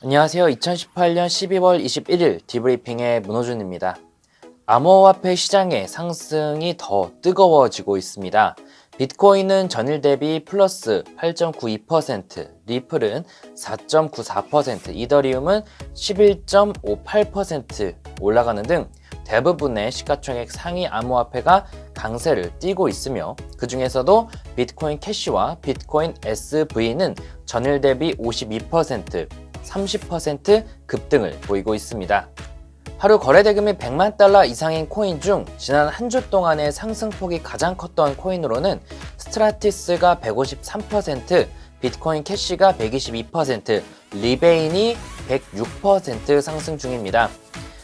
안녕하세요. 2018년 12월 21일 디브리핑의 문호준입니다. 암호화폐 시장의 상승이 더 뜨거워지고 있습니다. 비트코인은 전일 대비 플러스 8.92%, 리플은 4.94%, 이더리움은 11.58% 올라가는 등 대부분의 시가총액 상위 암호화폐가 강세를 띠고 있으며 그 중에서도 비트코인 캐시와 비트코인 SV는 전일 대비 52%, 30% 급등을 보이고 있습니다. 하루 거래 대금이 100만 달러 이상인 코인 중 지난 한 주 동안의 상승폭이 가장 컸던 코인으로는 스트라티스가 153%, 비트코인 캐시가 122%, 리베인이 106% 상승 중입니다.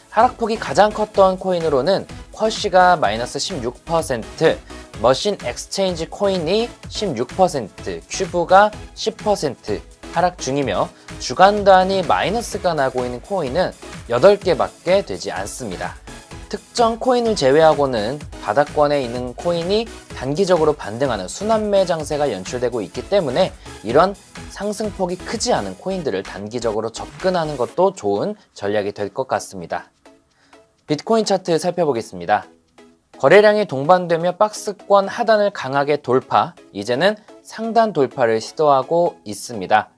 하락폭이 가장 컸던 코인으로는 쿼시가 마이너스 16%, 머신 엑스체인지 코인이 16%, 큐브가 10% 하락 중이며 주간 단위 마이너스가 나고 있는 코인은 8개밖에 되지 않습니다. 특정 코인을 제외하고는 바닥권에 있는 코인이 단기적으로 반등하는 순환매 장세가 연출되고 있기 때문에 이런 상승폭이 크지 않은 코인들을 단기적으로 접근하는 것도 좋은 전략이 될 것 같습니다. 비트코인 차트 살펴보겠습니다. 거래량이 동반되며 박스권 하단을 강하게 돌파, 이제는 상단 돌파를 시도하고 있습니다.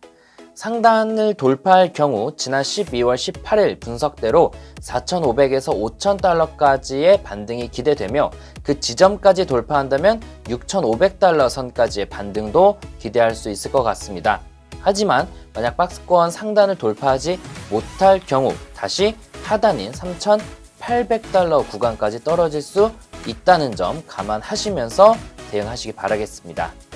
상단을 돌파할 경우 지난 12월 18일 분석대로 4,500에서 5,000달러까지의 반등이 기대되며 그 지점까지 돌파한다면 6,500달러 선까지의 반등도 기대할 수 있을 것 같습니다. 하지만 만약 박스권 상단을 돌파하지 못할 경우 다시 하단인 3,800달러 구간까지 떨어질 수 있다는 점 감안하시면서 대응하시기 바라겠습니다.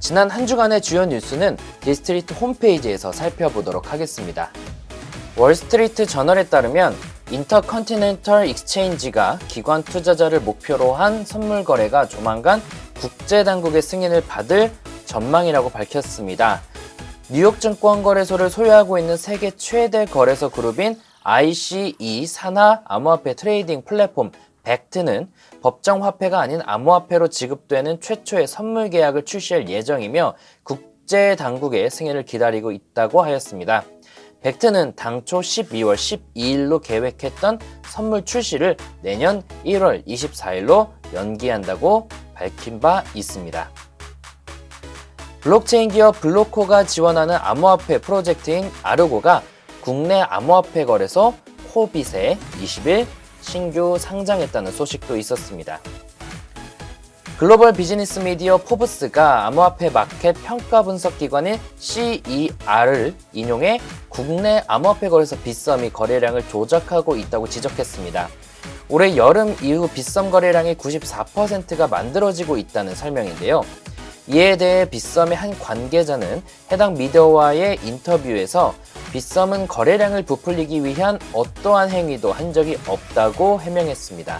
지난 한 주간의 주요 뉴스는 디스트리트 홈페이지에서 살펴보도록 하겠습니다. 월스트리트 저널에 따르면 인터컨티넨털 익스체인지가 기관 투자자를 목표로 한 선물 거래가 조만간 국제 당국의 승인을 받을 전망이라고 밝혔습니다. 뉴욕 증권거래소를 소유하고 있는 세계 최대 거래소 그룹인 ICE 산하 암호화폐 트레이딩 플랫폼 벡트는 법정 화폐가 아닌 암호화폐로 지급되는 최초의 선물 계약을 출시할 예정이며 국제 당국의 승인을 기다리고 있다고 하였습니다. 벡트는 당초 12월 12일로 계획했던 선물 출시를 내년 1월 24일로 연기한다고 밝힌 바 있습니다. 블록체인 기업 블로코가 지원하는 암호화폐 프로젝트인 아르고가 국내 암호화폐 거래소 코빗에 20일 신규 상장했다는 소식도 있었습니다. 글로벌 비즈니스 미디어 포브스가 암호화폐 마켓 평가 분석 기관인 CER을 인용해 국내 암호화폐 거래소 빗썸이 거래량을 조작하고 있다고 지적했습니다. 올해 여름 이후 빗썸 거래량의 94%가 만들어지고 있다는 설명인데요. 이에 대해 빗썸의 한 관계자는 해당 미디어와의 인터뷰에서 빗썸은 거래량을 부풀리기 위한 어떠한 행위도 한 적이 없다고 해명했습니다.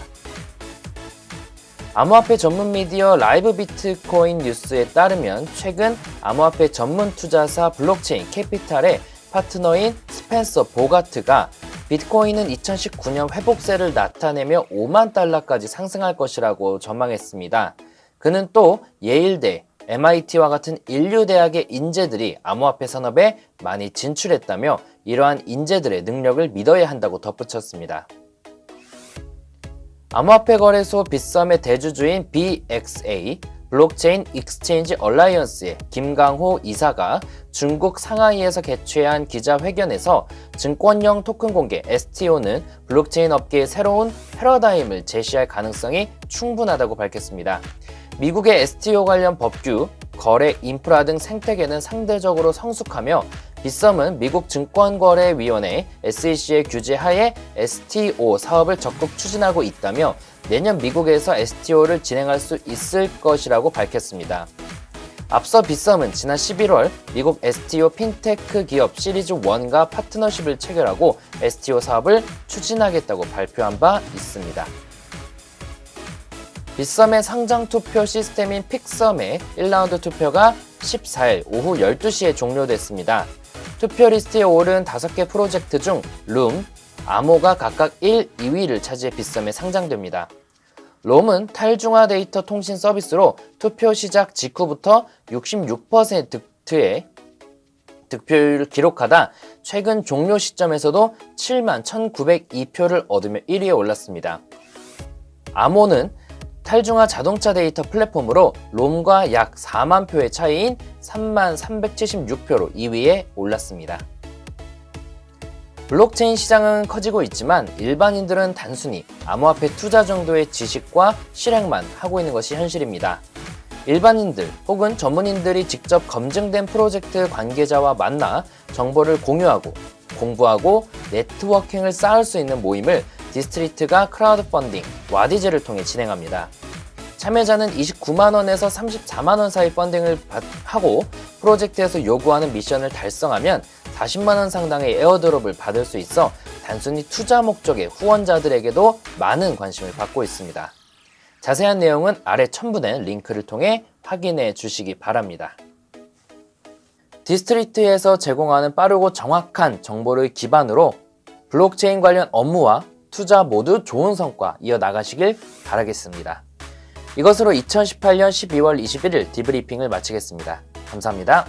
암호화폐 전문 미디어 라이브 비트코인 뉴스에 따르면 최근 암호화폐 전문 투자사 블록체인 캐피탈의 파트너인 스펜서 보가트가 비트코인은 2019년 회복세를 나타내며 5만 달러까지 상승할 것이라고 전망했습니다. 그는 또 예일대, MIT와 같은 인류 대학의 인재들이 암호화폐 산업에 많이 진출했다며 이러한 인재들의 능력을 믿어야 한다고 덧붙였습니다. 암호화폐 거래소 빗썸의 대주주인 BXA 블록체인 익스체인지 얼라이언스의 김강호 이사가 중국 상하이에서 개최한 기자회견에서 증권형 토큰 공개 STO는 블록체인 업계의 새로운 패러다임을 제시할 가능성이 충분하다고 밝혔습니다. 미국의 STO 관련 법규, 거래 인프라 등 생태계는 상대적으로 성숙하며 빗썸은 미국 증권거래위원회 SEC의 규제 하에 STO 사업을 적극 추진하고 있다며 내년 미국에서 STO를 진행할 수 있을 것이라고 밝혔습니다. 앞서 빗썸은 지난 11월 미국 STO 핀테크 기업 시리즈 1과 파트너십을 체결하고 STO 사업을 추진하겠다고 발표한 바 있습니다. 빗썸의 상장 투표 시스템인 픽썸의 1라운드 투표가 14일 오후 12시에 종료됐습니다. 투표 리스트에 오른 5개 프로젝트 중 룸, 암호가 각각 1, 2위를 차지해 빗썸에 상장됩니다. 롬은 탈중화 데이터 통신 서비스로 투표 시작 직후부터 66%의 득표율을 기록하다 최근 종료 시점에서도 7만 1,902표를 얻으며 1위에 올랐습니다. 아모는 탈중화 자동차 데이터 플랫폼으로 롬과 약 4만 표의 차이인 3만 376표로 2위에 올랐습니다. 블록체인 시장은 커지고 있지만 일반인들은 단순히 암호화폐 투자 정도의 지식과 실행만 하고 있는 것이 현실입니다. 일반인들 혹은 전문인들이 직접 검증된 프로젝트 관계자와 만나 정보를 공유하고 공부하고 네트워킹을 쌓을 수 있는 모임을 디스트리트가 크라우드 펀딩, 와디즈를 통해 진행합니다. 참여자는 29만원에서 34만원 사이 펀딩을 받- 하고 프로젝트에서 요구하는 미션을 달성하면 40만원 상당의 에어드롭을 받을 수 있어 단순히 투자 목적의 후원자들에게도 많은 관심을 받고 있습니다. 자세한 내용은 아래 첨부된 링크를 통해 확인해 주시기 바랍니다. 디스트리트에서 제공하는 빠르고 정확한 정보를 기반으로 블록체인 관련 업무와 투자 모두 좋은 성과 이어나가시길 바라겠습니다. 이것으로 2018년 12월 21일 디브리핑을 마치겠습니다. 감사합니다.